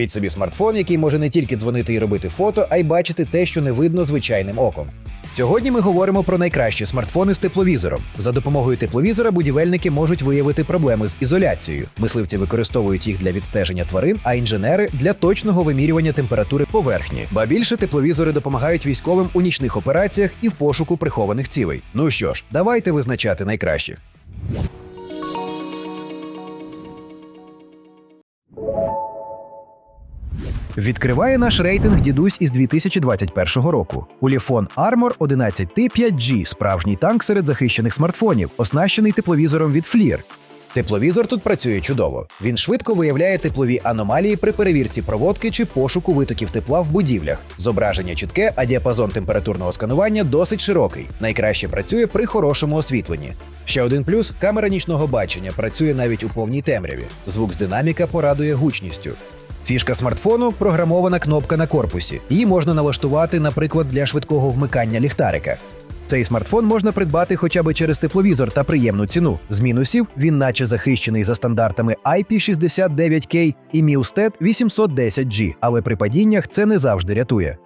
Під собі смартфон, який може не тільки дзвонити і робити фото, а й бачити те, що не видно звичайним оком. Сьогодні ми говоримо про найкращі смартфони з тепловізором. За допомогою тепловізора будівельники можуть виявити проблеми з ізоляцією. Мисливці використовують їх для відстеження тварин, а інженери для точного вимірювання температури поверхні. Ба більше тепловізори допомагають військовим у нічних операціях і в пошуку прихованих цілей. Ну що ж, давайте визначати найкращих. Відкриває наш рейтинг дідусь із 2021 року. Уліфон Armor 11T 5G – справжній танк серед захищених смартфонів, оснащений тепловізором від FLIR. Тепловізор тут працює чудово. Він швидко виявляє теплові аномалії при перевірці проводки чи пошуку витоків тепла в будівлях. Зображення чітке, а діапазон температурного сканування досить широкий. Найкраще працює при хорошому освітленні. Ще один плюс камера нічного бачення працює навіть у повній темряві. Звук з динаміка порадує гучністю. Фішка смартфону програмована кнопка на корпусі. Її можна налаштувати, наприклад, для швидкого вмикання ліхтарика. Цей смартфон можна придбати хоча б через тепловізор та приємну ціну. З мінусів він наче захищений за стандартами IP69K і MIUSTED 810G, але при падіннях це не завжди рятує.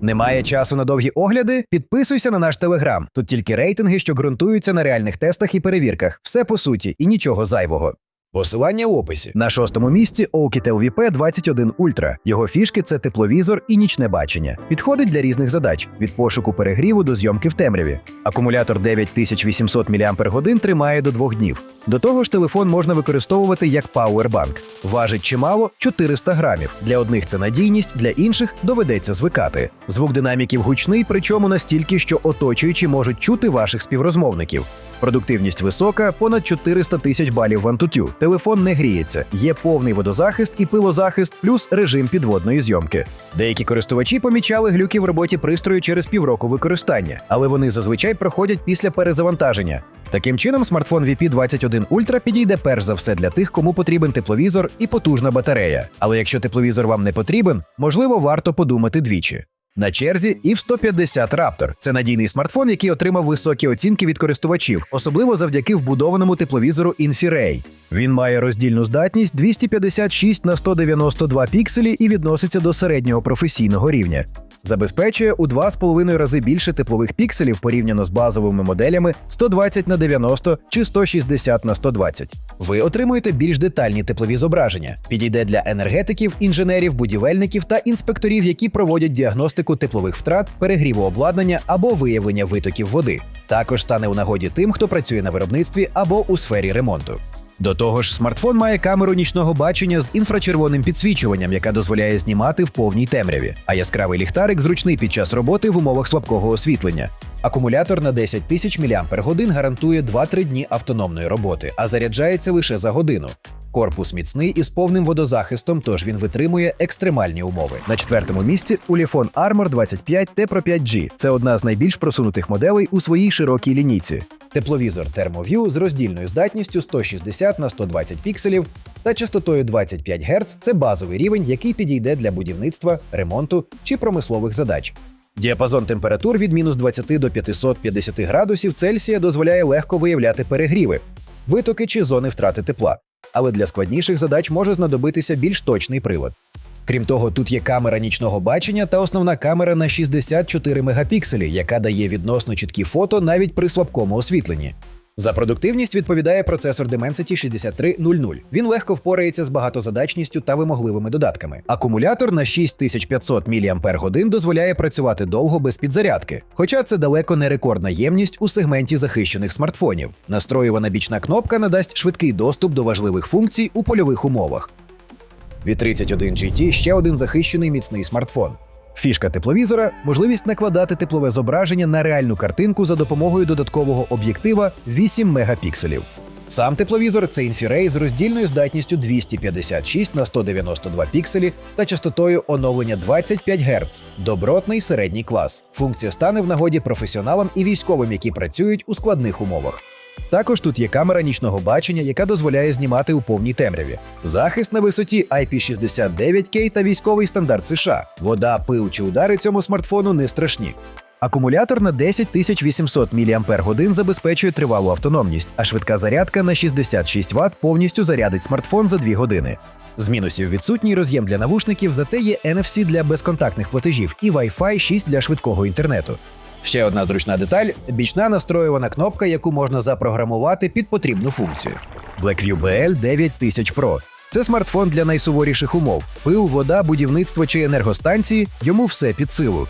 Немає часу на довгі огляди? Підписуйся на наш телеграм. Тут тільки рейтинги, що ґрунтуються на реальних тестах і перевірках. Все по суті і нічого зайвого. Посилання в описі. На шостому місці Oukitel VP 21 Ultra. Його фішки це тепловізор і нічне бачення. Підходить для різних задач: від пошуку перегріву до зйомки в темряві. Акумулятор 9800 мАч тримає до двох днів. До того ж, телефон можна використовувати як пауербанк. Важить чимало 400 грамів. Для одних це надійність, для інших доведеться звикати. Звук динаміків гучний, причому настільки, що оточуючі можуть чути ваших співрозмовників. Продуктивність висока, понад 400 тисяч балів в Antutu. Телефон не гріється, є повний водозахист і пилозахист, плюс режим підводної зйомки. Деякі користувачі помічали глюки в роботі пристрою через півроку використання, але вони зазвичай проходять після перезавантаження. Таким чином, смартфон VP21 Ultra підійде перш за все для тих, кому потрібен тепловізор і потужна батарея. Але якщо тепловізор вам не потрібен, можливо, варто подумати двічі. На черзі EVE 150 Raptor. Це надійний смартфон, який отримав високі оцінки від користувачів, особливо завдяки вбудованому тепловізору Infiray. Він має роздільну здатність 256 на 192 пікселі і відноситься до середнього професійного рівня. Забезпечує у 2,5 рази більше теплових пікселів порівняно з базовими моделями 120 на 90 чи 160 на 120. Ви отримуєте більш детальні теплові зображення. Підійде для енергетиків, інженерів, будівельників та інспекторів, які проводять діагностику теплових втрат, перегріву обладнання або виявлення витоків води. Також стане у нагоді тим, хто працює на виробництві або у сфері ремонту. До того ж, смартфон має камеру нічного бачення з інфрачервоним підсвічуванням, яка дозволяє знімати в повній темряві, а яскравий ліхтарик зручний під час роботи в умовах слабкого освітлення. Акумулятор на 10 тисяч мАч гарантує 2-3 дні автономної роботи, а заряджається лише за годину. Корпус міцний і з повним водозахистом, тож він витримує екстремальні умови. На четвертому місці Ulefone Armor 25 T Pro 5G. Це одна з найбільш просунутих моделей у своїй широкій лінійці. Тепловізор ThermoView з роздільною здатністю 160 на 120 пікселів та частотою 25 Гц – це базовий рівень, який підійде для будівництва, ремонту чи промислових задач. Діапазон температур від мінус 20 до 550 градусів Цельсія дозволяє легко виявляти перегріви, витоки чи зони втрати тепла. Але для складніших задач може знадобитися більш точний привод. Крім того, тут є камера нічного бачення та основна камера на 64 мегапікселі, яка дає відносно чіткі фото навіть при слабкому освітленні. За продуктивність відповідає процесор Dimensity 6300. Він легко впорається з багатозадачністю та вимогливими додатками. Акумулятор на 6500 мАч дозволяє працювати довго без підзарядки, хоча це далеко не рекордна ємність у сегменті захищених смартфонів. Настроювана бічна кнопка надасть швидкий доступ до важливих функцій у польових умовах. Від 31 GT ще один захищений міцний смартфон. Фішка тепловізора можливість накладати теплове зображення на реальну картинку за допомогою додаткового об'єктива 8 мегапікселів. Сам тепловізор це інфірей з роздільною здатністю 256 на 192 пікселі та частотою оновлення 25 Гц. Добротний середній клас. Функція стане в нагоді професіоналам і військовим, які працюють у складних умовах. Також тут є камера нічного бачення, яка дозволяє знімати у повній темряві. Захист на висоті IP69K та військовий стандарт США. Вода, пил чи удари цьому смартфону не страшні. Акумулятор на 10 800 мАч забезпечує тривалу автономність, а швидка зарядка на 66 Вт повністю зарядить смартфон за 2 години. З мінусів відсутній роз'єм для навушників, зате є NFC для безконтактних платежів і Wi-Fi 6 для швидкого інтернету. Ще одна зручна деталь бічна настроювана кнопка, яку можна запрограмувати під потрібну функцію. Blackview BL 9000 Pro. Це смартфон для найсуворіших умов: пил, вода, будівництво чи енергостанції йому все під силу.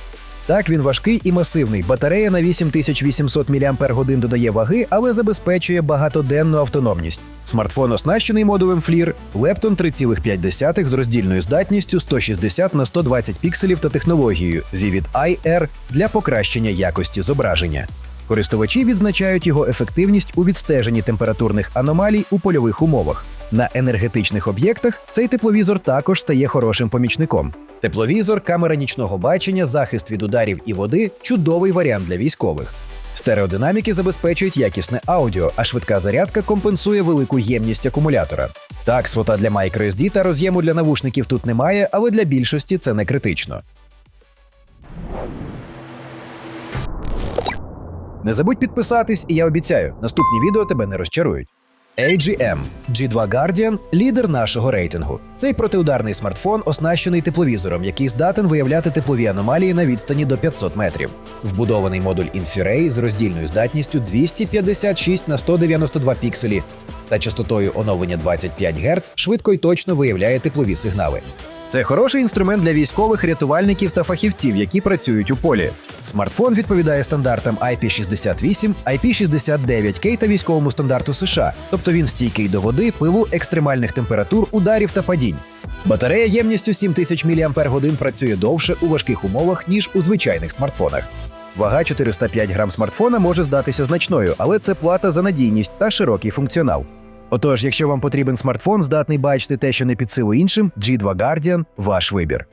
Так, він важкий і масивний. Батарея на 8800 мАч додає ваги, але забезпечує багатоденну автономність. Смартфон оснащений модулем FLIR, Lepton 3,5 з роздільною здатністю 160 на 120 пікселів та технологією Vivid IR для покращення якості зображення. Користувачі відзначають його ефективність у відстеженні температурних аномалій у польових умовах. На енергетичних об'єктах цей тепловізор також стає хорошим помічником. Тепловізор, камера нічного бачення, захист від ударів і води чудовий варіант для військових. Стереодинаміки забезпечують якісне аудіо, а швидка зарядка компенсує велику ємність акумулятора. Так, слота для microSD та роз'єму для навушників тут немає, але для більшості це не критично. Не забудь підписатись, і я обіцяю, наступні відео тебе не розчарують. AGM G2 Guardian – лідер нашого рейтингу. Цей протиударний смартфон оснащений тепловізором, який здатен виявляти теплові аномалії на відстані до 500 метрів. Вбудований модуль Infiray з роздільною здатністю 256 на 192 пікселі та частотою оновлення 25 Гц швидко й точно виявляє теплові сигнали. Це хороший інструмент для військових, рятувальників та фахівців, які працюють у полі. Смартфон відповідає стандартам IP68, IP69K та військовому стандарту США, тобто він стійкий до води, пилу, екстремальних температур, ударів та падінь. Батарея ємністю 7000 мАч працює довше у важких умовах, ніж у звичайних смартфонах. Вага 405 грам смартфона може здатися значною, але це плата за надійність та широкий функціонал. Отож, якщо вам потрібен смартфон, здатний бачити те, що не під силу іншим, G2 Guardian – ваш вибір.